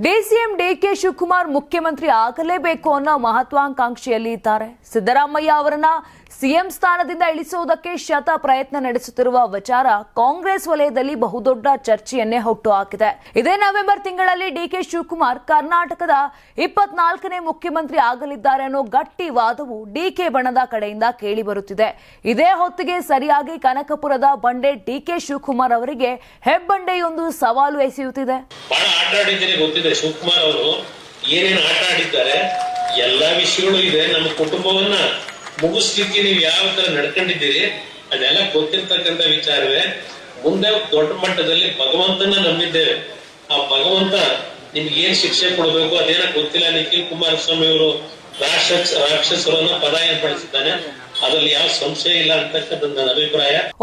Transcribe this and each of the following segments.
DCM DK Shivakumar ಮುಖ್ಯಮಂತ್ರಿ ಆಗಲೇಬೇಕು ಅನ್ನೋ ಮಹತ್ವಾಕಾಂಕ್ಷೆಯಲ್ಲಿ ಇದ್ದಾರೆ ಸಿದ್ದರಾಮಯ್ಯ ಅವರನ್ನ ಸಿಎಂ ಸ್ಥಾನದಿಂದ ಇಳಿಸುವುದಕ್ಕೆ ಶತ ಪ್ರಯತ್ನ ನಡೆಸುತ್ತಿರುವ ವಿಚಾರ ಕಾಂಗ್ರೆಸ್ ವಲಯದಲ್ಲಿ ಬಹುದೊಡ್ಡ ಚರ್ಚೆಯನ್ನೇ ಹುಟ್ಟು ಹಾಕಿದೆ. ಇದೇ ನವೆಂಬರ್ ತಿಂಗಳಲ್ಲಿ ಡಿಕೆ ಶಿವಕುಮಾರ್ ಕರ್ನಾಟಕದ ಇಪ್ಪತ್ನಾಲ್ಕನೇ ಮುಖ್ಯಮಂತ್ರಿ ಆಗಲಿದ್ದಾರೆ ಅನ್ನೋ ಗಟ್ಟಿ ವಾದವು ಡಿಕೆ ಬಣದ ಕಡೆಯಿಂದ ಕೇಳಿ ಬರುತ್ತಿದೆ. ಇದೇ ಹೊತ್ತಿಗೆ ಸರಿಯಾಗಿ ಕನಕಪುರದ ಬಂಡೆ ಡಿಕೆ ಶಿವಕುಮಾರ್ ಅವರಿಗೆ ಹೆಬ್ಬಂಡೆಯೊಂದು ಸವಾಲು ಎಸೆಯುತ್ತಿದೆ. ಗೊತ್ತಿದೆ. ಎಲ್ಲಾ ವಿಷಯಗಳು ಇದೆ. ನಮ್ಮ ಕುಟುಂಬವನ್ನ ಮುಗಿಸ್ಲಿಕ್ಕೆ ನೀವು ಯಾವ ತರ ನಡ್ಕೊಂಡಿದ್ದೀರಿ, ಅದೆಲ್ಲ ಗೊತ್ತಿರ್ತಕ್ಕಂಥ ವಿಚಾರವೇ. ಮುಂದೆ ದೊಡ್ಡ ಮಟ್ಟದಲ್ಲಿ ಭಗವಂತನ ನಂಬಿದ್ದೇವೆ. ಆ ಭಗವಂತ ನಿಮ್ಗೆ ಏನ್ ಶಿಕ್ಷೆ ಕೊಡಬೇಕು ಅದೇನ ಗೊತ್ತಿಲ್ಲ. ನಿಖಿಲ್ ಕುಮಾರಸ್ವಾಮಿ ಅವರು ರಾಕ್ಷಸ, ರಾಕ್ಷಸರನ್ನ ಪದಾಯನ ಬಳಸಿದ್ದಾನೆ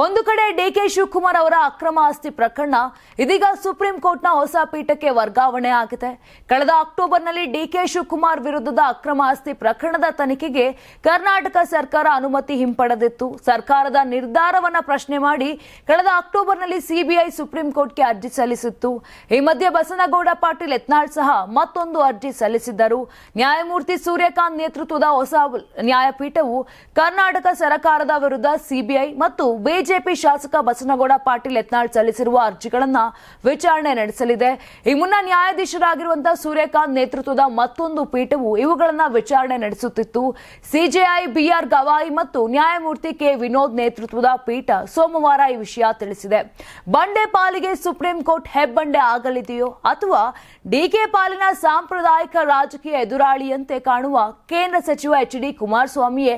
ಒಂದು ಕಡೆ ಡಿಕೆ ಶಿವಕುಮಾರ್ ಅವರ ಅಕ್ರಮ ಆಸ್ತಿ ಪ್ರಕರಣ, ಇದೀಗ ಸುಪ್ರೀಂ ಕೋರ್ಟ್ನ ಹೊಸ ಪೀಠಕ್ಕೆ ವರ್ಗಾವಣೆ ಆಗಿದೆ. ಕಳೆದ ಅಕ್ಟೋಬರ್ನಲ್ಲಿ ಡಿಕೆ ಶಿವಕುಮಾರ್ ವಿರುದ್ಧದ ಅಕ್ರಮ ಆಸ್ತಿ ಪ್ರಕರಣದ ತನಿಖೆಗೆ ಕರ್ನಾಟಕ ಸರ್ಕಾರ ಅನುಮತಿ ಹಿಂಪಡೆದಿತ್ತು. ಸರ್ಕಾರದ ನಿರ್ಧಾರವನ್ನ ಪ್ರಶ್ನೆ ಮಾಡಿ ಕಳೆದ ಅಕ್ಟೋಬರ್ನಲ್ಲಿ ಸಿಬಿಐ ಸುಪ್ರೀಂ ಕೋರ್ಟ್ಗೆ ಅರ್ಜಿ ಸಲ್ಲಿಸಿತ್ತು. ಈ ಮಧ್ಯೆ ಬಸನಗೌಡ ಪಾಟೀಲ್ ಯತ್ನಾಳ್ ಸಹ ಮತ್ತೊಂದು ಅರ್ಜಿ ಸಲ್ಲಿಸಿದ್ದರು. ನ್ಯಾಯಮೂರ್ತಿ ಸೂರ್ಯಕಾಂತ್ ನೇತೃತ್ವದ ಹೊಸ ನ್ಯಾಯಪೀಠವು ಕರ್ನಾಟಕ ಸರ್ಕಾರದ ವಿರುದ್ಧ ಸಿಬಿಐ ಮತ್ತು ಬಿಜೆಪಿ ಶಾಸಕ ಬಸನಗೌಡ ಪಾಟೀಲ್ ಯತ್ನಾಳ್ ಸಲ್ಲಿಸಿರುವ ಅರ್ಜಿಗಳನ್ನ ವಿಚಾರಣೆ ನಡೆಸಲಿದೆ. ಈ ಮುನ್ನ ನ್ಯಾಯಾಧೀಶರಾಗಿರುವಂತಹ ಸೂರ್ಯಕಾಂತ್ ನೇತೃತ್ವದ ಮತ್ತೊಂದು ಪೀಠವು ಇವುಗಳನ್ನು ವಿಚಾರಣೆ ನಡೆಸುತ್ತಿತ್ತು. ಸಿಜೆಐ ಬಿಆರ್ ಗವಾಯಿ ಮತ್ತು ನ್ಯಾಯಮೂರ್ತಿ ಕೆ ವಿನೋದ್ ನೇತೃತ್ವದ ಪೀಠ ಸೋಮವಾರ ಈ ವಿಷಯ ತಿಳಿಸಿದೆ. ಬಂಡೆ ಪಾಲಿಗೆ ಸುಪ್ರೀಂ ಕೋರ್ಟ್ ಹೆಬ್ಬಂಡೆ ಆಗಲಿದೆಯೋ ಅಥವಾ ಡಿಕೆ ಪಾಲಿನ ಸಾಂಪ್ರದಾಯಿಕ ರಾಜಕೀಯ ಎದುರಾಳಿಯಂತೆ ಕಾಣುವ ಕೇಂದ್ರ ಸಚಿವ ಎಚ್ ಡಿ ಕುಮಾರಸ್ವಾಮಿಯೇ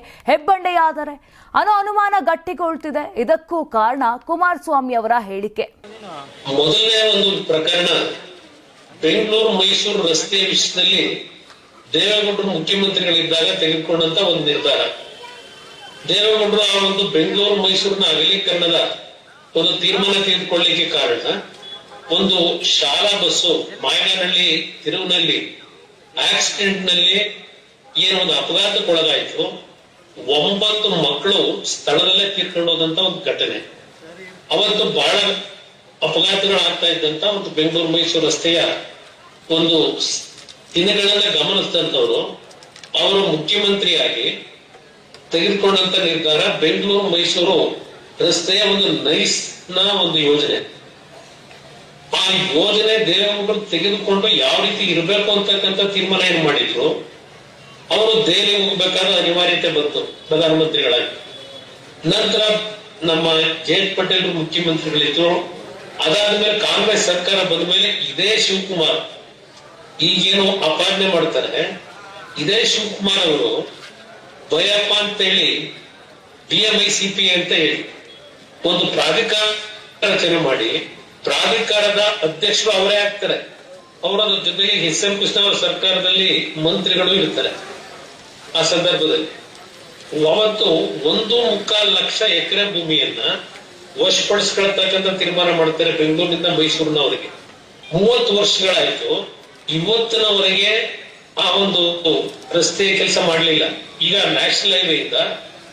ಹೆಬ್ಬಂಡೆಯಾದರೆ ಅನ್ನೋ ಅನುಮಾನ ಗಟ್ಟಿಗೊಳ್ತಿದೆ. ಇದಕ್ಕೂ ಕಾರಣ ಕುಮಾರಸ್ವಾಮಿ ಅವರ ಹೇಳಿಕೆ. ಮೊದಲನೇ ಒಂದು ಪ್ರಕರಣ ಬೆಂಗಳೂರು ಮೈಸೂರು ರಸ್ತೆ ವಿಷಯದಲ್ಲಿ ದೇವೇಗೌಡರು ಮುಖ್ಯಮಂತ್ರಿಗಳಿದ್ದಾಗ ತೆಗೆದುಕೊಂಡಂತ ಒಂದು ನಿರ್ಧಾರ. ದೇವೇಗೌಡರು ಆ ಒಂದು ಬೆಂಗಳೂರು ಮೈಸೂರಿನ ಅಗಲೀಕರಣದ ಒಂದು ತೀರ್ಮಾನ ತೆಗೆದುಕೊಳ್ಳಿಕ್ಕೆ ಕಾರಣ ಒಂದು ಶಾಲಾ ಬಸ್ಸು ಮಾಯನಹಳ್ಳಿ ತಿರುವಿನಲ್ಲಿ ಆಕ್ಸಿಡೆಂಟ್ನಲ್ಲಿ ಏನೊಂದು ಅಪಘಾತಕ್ಕೊಳಗಾಯ್ತು. ಒಂಬತ್ತು ಮಕ್ಕಳು ಸ್ಥಳದಲ್ಲೇ ತೀರ್ಕೊಂಡು ಹೋದಂತ ಒಂದು ಘಟನೆ. ಅವತ್ತು ಬಹಳ ಅಪಘಾತಗಳಾಗ್ತಾ ಇದ್ದಂತ ಒಂದು ಬೆಂಗಳೂರು ಮೈಸೂರು ರಸ್ತೆಯ ಒಂದು ದಿನಗಳನ್ನ ಗಮನಿಸಿದಂತವರು, ಅವರು ಮುಖ್ಯಮಂತ್ರಿಯಾಗಿ ತೆಗೆದುಕೊಂಡಂತ ನಿರ್ಧಾರ ಬೆಂಗಳೂರು ಮೈಸೂರು ರಸ್ತೆಯ ಒಂದು ನೈಸ್ನ ಒಂದು ಯೋಜನೆ. ಆ ಯೋಜನೆ ದೇವೇಗೌಡರು ತೆಗೆದುಕೊಂಡು ಯಾವ ರೀತಿ ಇರಬೇಕು ಅಂತಕ್ಕಂಥ ತೀರ್ಮಾನ ಏನ್ ಮಾಡಿದ್ರು ಅವರು ದೆಹಲಿ ಹೋಗ್ಬೇಕಾದ ಅನಿವಾರ್ಯತೆ ಬಂತು ಪ್ರಧಾನಮಂತ್ರಿಗಳಾಗಿ. ನಂತರ ನಮ್ಮ ಜಯಂತ್ ಪಟೇಲ್ ಮುಖ್ಯಮಂತ್ರಿಗಳಿದ್ರು. ಅದಾದ್ಮೇಲೆ ಕಾಂಗ್ರೆಸ್ ಸರ್ಕಾರ ಬಂದ ಮೇಲೆ ಇದೇ ಶಿವಕುಮಾರ್ ಈಗೇನು ಅಪಾದನೆ ಮಾಡ್ತಾರೆ. ಇದೇ ಶಿವಕುಮಾರ್ ಅವರು ಭಯಪ್ಪ ಅಂತ ಹೇಳಿ ಡಿಎಂಐಸಿಪಿ ಅಂತ ಹೇಳಿ ಒಂದು ಪ್ರಾಧಿಕಾರ ರಚನೆ ಮಾಡಿ, ಪ್ರಾಧಿಕಾರದ ಅಧ್ಯಕ್ಷರು ಅವರೇ ಆಗ್ತಾರೆ. ಅವರ ಜೊತೆಗೆ ಎಸ್ ಎಂ ಕೃಷ್ಣ ಅವರ ಸರ್ಕಾರದಲ್ಲಿ ಮಂತ್ರಿಗಳು ಇರ್ತಾರೆ. ಆ ಸಂದರ್ಭದಲ್ಲಿ. ಅವತ್ತು ಒಂದು ಮುಕ್ಕಾಲು ಲಕ್ಷ ಎಕರೆ ಭೂಮಿಯನ್ನ ವಶಪಡಿಸ್ಕೊಳ್ತಕ್ಕಂಥ ತೀರ್ಮಾನ ಮಾಡ್ತಾರೆ ಬೆಂಗಳೂರಿನಿಂದ ಮೈಸೂರಿನವರಿಗೆ ಮೂವತ್ತು ವರ್ಷಗಳಾಯ್ತು, ಇವತ್ತಿನವರೆಗೆ ಆ ಒಂದು ರಸ್ತೆ ಕೆಲಸ ಮಾಡಲಿಲ್ಲ. ಈಗ ನ್ಯಾಷನಲ್ ಹೈವೇ ಇಂದ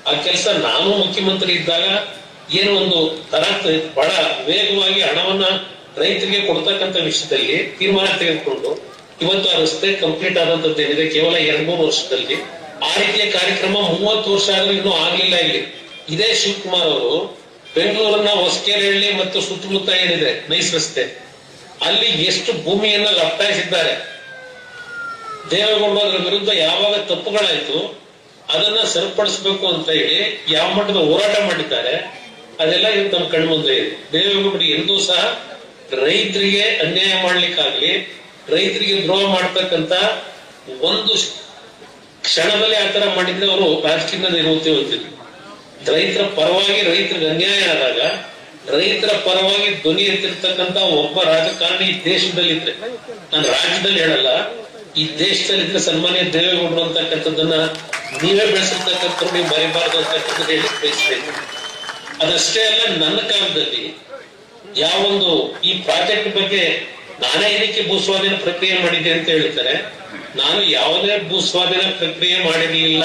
ಆ ಕೆಲಸ ನಾನು ಮುಖ್ಯಮಂತ್ರಿ ಇದ್ದಾಗ ಏನು ಒಂದು ತರ ಬಹಳ ವೇಗವಾಗಿ ಹಣವನ್ನ ರೈತರಿಗೆ ಕೊಡ್ತಕ್ಕಂಥ ವಿಷಯದಲ್ಲಿ ತೀರ್ಮಾನ ತೆಗೆದುಕೊಂಡು ಇವತ್ತು ಆ ರಸ್ತೆ ಕಂಪ್ಲೀಟ್ ಆದಂತದ್ದು ಏನಿದೆ ಕೇವಲ ಎರಡ್, ಮೂರು ವರ್ಷದಲ್ಲಿ ಆ ರೀತಿಯ ಕಾರ್ಯಕ್ರಮ ಮೂವತ್ತು ವರ್ಷ ಆದ್ರೂ ಇನ್ನೂ ಆಗ್ಲಿಲ್ಲ ಇಲ್ಲಿ. ಇದೇ ಶಿವಕುಮಾರ್ ಅವರು ಬೆಂಗಳೂರನ್ನ ಹೊಸಕೆರೆಹಳ್ಳಿ ಮತ್ತು ಸುತ್ತಮುತ್ತ ಏನಿದೆ ನೈಸ್ ರಸ್ತೆ. ಅಲ್ಲಿ ಎಷ್ಟು ಭೂಮಿಯನ್ನ ಲಪ್ತಾಯಿಸಿದ್ದಾರೆ. ದೇವೇಗೌಡರ ವಿರುದ್ಧ ಯಾವಾಗ ತಪ್ಪುಗಳಾಯ್ತು, ಅದನ್ನ ಸರಿಪಡಿಸಬೇಕು ಅಂತ ಹೇಳಿ ಯಾವ ಮಟ್ಟದ ಹೋರಾಟ ಮಾಡಿದ್ದಾರೆ, ಅದೆಲ್ಲ ಇವತ್ತು ನಮ್ಮ ಕಣ್ಮುಂದೆ ಇದೆ. ದೇವೇಗೌಡರು ಎಂದೂ ಸಹ ರೈತರಿಗೆ ಅನ್ಯಾಯ ಮಾಡ್ಲಿಕ್ಕಾಗ್ಲಿ, ರೈತರಿಗೆ ದ್ರೋಹ ಮಾಡ್ತಕ್ಕಂತ ಒಂದು ಕ್ಷಣದಲ್ಲಿ ಆತರ ಮಾಡಿದ್ರೆ ಅವರು ರಾಜಕೀಯದಿಂದ ನಿವೃತ್ತಿ ಹೊಂದಿದ್ರು ರೈತರ ಪರವಾಗಿ ರೈತರಿಗೆ ಅನ್ಯಾಯ ಆದಾಗ, ರೈತರ ಪರವಾಗಿ ಧ್ವನಿ ಎತ್ತಿರ್ತಕ್ಕಂತ ಒಬ್ಬ ರಾಜಕಾರಣಿ ಈ ದೇಶದಲ್ಲಿದ್ರೆ, ನಾನು ರಾಜ್ಯದಲ್ಲಿ ಹೇಳಲ್ಲ, ಈ ದೇಶದಲ್ಲಿದ್ರೆ ಸನ್ಮಾನ್ಯ ದೇವೇಗೌಡರು ಅಂತಕ್ಕಂಥದ್ದನ್ನ ನೀವೇ ಬೆಳೆಸಿರ್ತಕ್ಕಂಥ ನೀವು ಮರಿಬಾರದು ಅಂತಕ್ಕಂಥದ್ದು ಹೇಳಿ ಬಯಸ್ಬೇಕು. ಅದಷ್ಟೇ ಅಲ್ಲ, ನನ್ನ ಕಾಲದಲ್ಲಿ ಯಾವೊಂದು ಈ ಪ್ರಾಜೆಕ್ಟ್ ಬಗ್ಗೆ ನಾನೇ ಇದಕ್ಕೆ ಭೂಸ್ವಾಧೀನ ಪ್ರಕ್ರಿಯೆ ಮಾಡಿದೆ ಅಂತ ಹೇಳ್ತಾರೆ. ನಾನು ಯಾವುದೇ ಭೂಸ್ವಾಧೀನ ಪ್ರಕ್ರಿಯೆ ಮಾಡಿರ್ಲಿಲ್ಲ.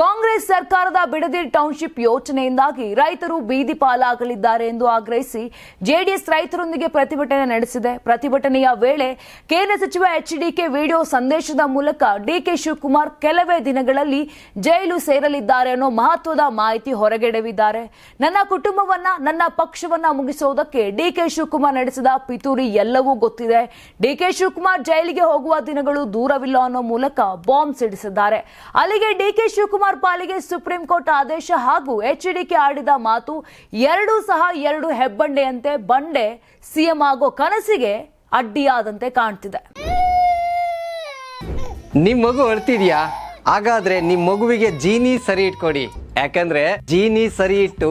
ಕಾಂಗ್ರೆಸ್ ಸರ್ಕಾರದ ಬಿಡದಿ ಟೌನ್ಶಿಪ್ ಯೋಜನೆಯಿಂದಾಗಿ ರೈತರು ಬೀದಿ ಪಾಲಾಗಲಿದ್ದಾರೆ ಎಂದು ಆಗ್ರಹಿಸಿ ಜೆಡಿಎಸ್ ರೈತರೊಂದಿಗೆ ಪ್ರತಿಭಟನೆ ನಡೆಸಿದೆ. ಪ್ರತಿಭಟನೆಯ ವೇಳೆ ಕೇಂದ್ರ ಸಚಿವ ಎಚ್ಡಿಕೆ ವಿಡಿಯೋ ಸಂದೇಶದ ಮೂಲಕ ಡಿಕೆ ಶಿವಕುಮಾರ್ ಕೆಲವೇ ದಿನಗಳಲ್ಲಿ ಜೈಲು ಸೇರಲಿದ್ದಾರೆ ಅನ್ನೋ ಮಹತ್ವದ ಮಾಹಿತಿ ಹೊರಗೆಡವಿದ್ದಾರೆ. ನನ್ನ ಕುಟುಂಬವನ್ನ, ನನ್ನ ಪಕ್ಷವನ್ನ ಮುಗಿಸುವುದಕ್ಕೆ ಡಿಕೆ ಶಿವಕುಮಾರ್ ನಡೆಸಿದ ಪಿತೂರಿ ಎಲ್ಲವೂ ಗೊತ್ತಿದೆ. ಡಿಕೆ ಶಿವಕುಮಾರ್ ಜೈಲಿಗೆ ಹೋಗುವ ದಿನಗಳು ದೂರವಿಲ್ಲ ಅನ್ನೋ ಮೂಲಕ ಬಾಂಬ್ ಸಿಡಿಸಿದ್ದಾರೆ. ಅಲ್ಲಿಗೆ ಡಿಕೆ ಶಿವಕುಮಾರ್ ಪಾಲಿಗೆ ಸುಪ್ರೀಂ ಕೋರ್ಟ್ ಆದೇಶ ಹಾಗೂ ಎಚ್ಡಿಕೆ ಆಡಿದ ಮಾತು ಎರಡೂ ಸಹ ಎರಡು ಹೆಬ್ಬಂಡೆಯಂತೆ ಬಂಡೆ ಸಿಎಂ ಆಗೋ ಕನಸಿಗೆ ಅಡ್ಡಿಯಾದಂತೆ ಕಾಣ್ತಿದೆ. ನಿಮ್ ಮಗು ಅಳ್ತಿದ್ಯಾ ಹಾಗಾದ್ರೆ ನಿಮ್ ಮಗುವಿಗೆ ಜೀನಿ ಸರಿ ಇಟ್ಕೊಡಿ. ಯಾಕಂದ್ರೆ ಜೀನಿ ಸರಿ ಇಟ್ಟು